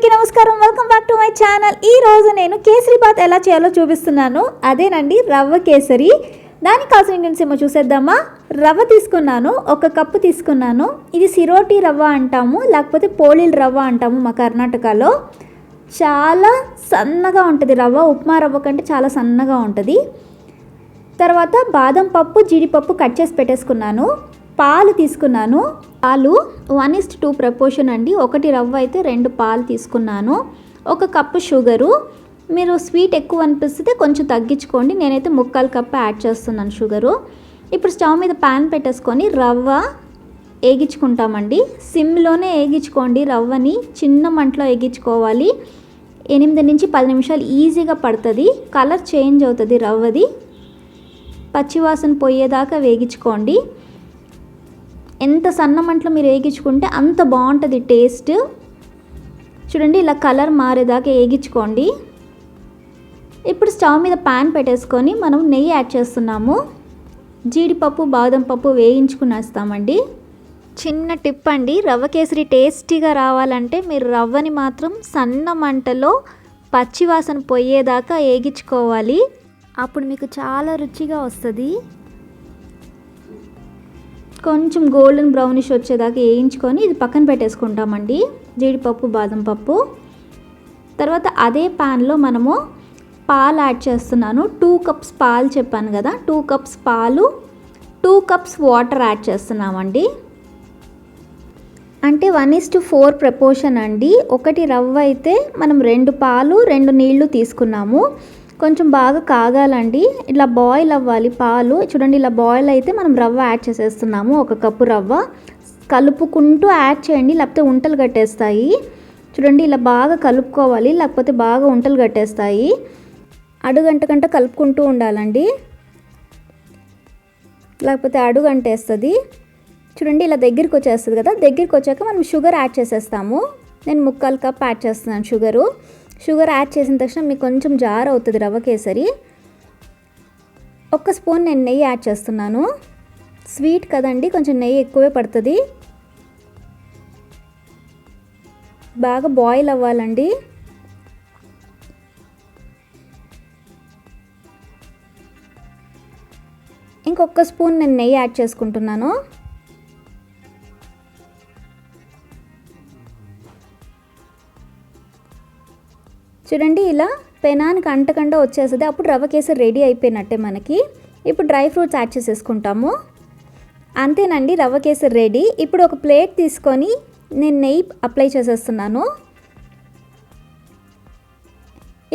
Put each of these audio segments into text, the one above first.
అందరికీ నమస్కారం. Welcome back to my channel ఈ రోజు నేను కేసరి బాత్ ఎలా చేయాలో చూపిస్తున్నాను. అదేనండి రవ్వ కేసరి. దానికి కావాల్సిన ఇంగ్రీడియంట్స్ ఏమో చూసేద్దామా? రవ్వ తీసుకున్నాను ఒక కప్పు తీసుకున్నాను. ఇది సిరోటి రవ్వ అంటాము లేకపోతే పోలీల్ రవ్వ అంటాము మా కర్ణాటకలో. చాలా సన్నగా ఉంటుంది రవ్వ. ఉప్మా రవ్వ కంటే చాలా సన్నగా ఉంటుంది. తర్వాత బాదం పప్పు జీడిపప్పు కట్ చేసి పెట్టేసుకున్నాను. పాలు తీసుకున్నాను. పాలు వన్ ఇస్ట్ టూ ప్రపోర్షన్ అండి. ఒకటి రవ్వ అయితే రెండు పాలు తీసుకున్నాను. ఒక కప్పు షుగరు మీరు స్వీట్ ఎక్కువ అనిపిస్తే కొంచెం తగ్గించుకోండి. నేనైతే ముక్కాలు కప్పు యాడ్ చేస్తున్నాను షుగరు ఇప్పుడు స్టవ్ మీద ప్యాన్ పెట్టేసుకొని రవ్వ వేగించుకుంటామండి సిమ్లోనే వేగించుకోండి రవ్వని. చిన్న మంటలో వేగించుకోవాలి ఎనిమిది నుంచి పది నిమిషాలు ఈజీగా పడుతుంది. కలర్ చేంజ్ అవుతుంది రవ్వది. పచ్చివాసన పోయేదాకా వేగించుకోండి. ఎంత సన్న మంటలో మీరు వేగించుకుంటే అంత బాగుంటుంది టేస్ట్. చూడండి ఇలా కలర్ మారేదాకా వేగించుకోండి. ఇప్పుడు స్టవ్ మీద ప్యాన్ పెట్టేసుకొని మనం నెయ్యి యాడ్ చేస్తున్నాము. జీడిపప్పు బాదం పప్పు వేయించుకునేస్తామండి. చిన్న టిప్ అండి రవ్వ కేసరి టేస్టీగా రావాలంటే మీరు రవ్వని మాత్రం సన్న మంటలో పచ్చివాసన పోయేదాకా వేగించుకోవాలి. అప్పుడు మీకు చాలా రుచిగా వస్తుంది. కొంచెం గోల్డెన్ బ్రౌనిష్ వచ్చేదాకా వేయించుకొని ఇది పక్కన పెట్టేసుకుంటామండి. జీడిపప్పు బాదం పప్పు. తర్వాత అదే ప్యాన్లో మనము పాలు యాడ్ చేస్తున్నాను. టూ కప్స్ పాలు చెప్పాను కదా. టూ కప్స్ పాలు టూ కప్స్ వాటర్ యాడ్ చేస్తున్నామండి. అంటే one is to four proportion అండి. ఒకటి రవ్వ అయితే మనం రెండు పాలు రెండు నీళ్ళు తీసుకున్నాము. కొంచెం బాగా కాగాలండి. ఇట్లా బాయిల్ అవ్వాలి పాలు. చూడండి ఇలా బాయిల్ అయితే మనం రవ్వ యాడ్ చేసేస్తున్నాము. ఒక కప్పు రవ్వ. కలుపుకుంటూ యాడ్ చేయండి. లేకపోతే ఉంటలు కట్టేస్తాయి. చూడండి ఇలా బాగా కలుపుకోవాలి. లేకపోతే బాగా ఉంటలు కట్టేస్తాయి. అడుగంటకంట కలుపుకుంటూ ఉండాలండి. లేకపోతే అడుగంటేస్తుంది. చూడండి ఇలా దగ్గరికి వచ్చేస్తుంది కదా. దగ్గరికి వచ్చాక మనం షుగర్ యాడ్ చేసేస్తాము. నేను ముక్కాలు కప్ యాడ్ చేస్తున్నాను షుగరు షుగర్ యాడ్ చేసిన తక్షణం మీకు కొంచెం జార్ అవుతుంది రవ్వ కేసరి. ఒక్క స్పూన్ నేను నెయ్యి యాడ్ చేస్తున్నాను. స్వీట్ కదండి కొంచెం నెయ్యి ఎక్కువే పడుతుంది. బాగా బాయిల్ అవ్వాలండి. ఇంకొక స్పూన్ నేను నెయ్యి యాడ్ చేసుకుంటున్నాను. చూడండి ఇలా పెనానికి అంటకుండా వచ్చేస్తుంది. అప్పుడు రవ్వ కేసరి రెడీ అయిపోయినట్టే మనకి. ఇప్పుడు డ్రై ఫ్రూట్స్ యాడ్ చేసేసుకుంటాము. అంతేనండి రవ్వ కేసరి రెడీ. ఇప్పుడు ఒక ప్లేట్ తీసుకొని నేను నెయ్యి అప్లై చేసేస్తున్నాను.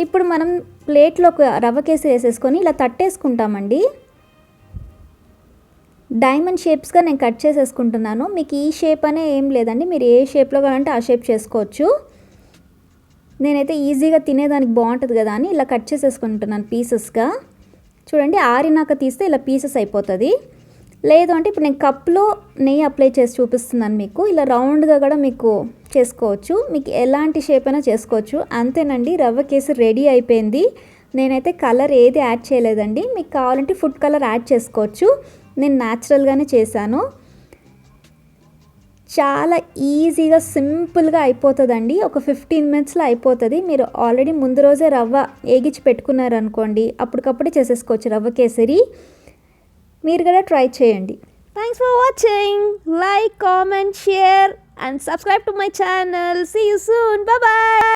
ఇప్పుడు మనం ప్లేట్లో ఒక రవ్వ కేసరి వేసేసుకొని ఇలా తట్టేసుకుంటామండి. డైమండ్ షేప్స్గా నేను కట్ చేసేసుకుంటున్నాను. మీకు ఈ షేప్ అనే ఏం లేదండి. మీరు ఏ షేప్లో కావాలంటే ఆ షేప్ చేసుకోవచ్చు. నేనైతే ఈజీగా తినేదానికి బాగుంటుంది కదా అని ఇలా కట్ చేసేసుకుంటున్నాను పీసెస్గా. చూడండి ఆరినాక తీస్తే ఇలా పీసెస్ అయిపోతుంది. లేదు అంటే ఇప్పుడు నేను కప్లో నెయ్యి అప్లై చేసి చూపిస్తున్నాను మీకు. ఇలా రౌండ్గా కూడా మీకు చేసుకోవచ్చు. మీకు ఎలాంటి షేప్ అయినా చేసుకోవచ్చు. అంతేనండి రవ్వ కేసు రెడీ అయిపోయింది. నేనైతే కలర్ ఏది యాడ్ చేయలేదండి. మీకు కావాలంటే ఫుడ్ కలర్ యాడ్ చేసుకోవచ్చు. నేను న్యాచురల్గానే చేశాను. చాలా ఈజీగా సింపుల్గా అయిపోతుందండి. ఒక ఫిఫ్టీన్ మినిట్స్లో అయిపోతుంది. మీరు ఆల్రెడీ ముందు రోజే రవ్వ ఏగిచ్చి పెట్టుకున్నారనుకోండి అప్పటికప్పుడే చేసేసుకోవచ్చు రవ్వ కేసరి. మీరు కూడా ట్రై చేయండి. Thanks for watching like comment share and subscribe to my channel see you soon bye.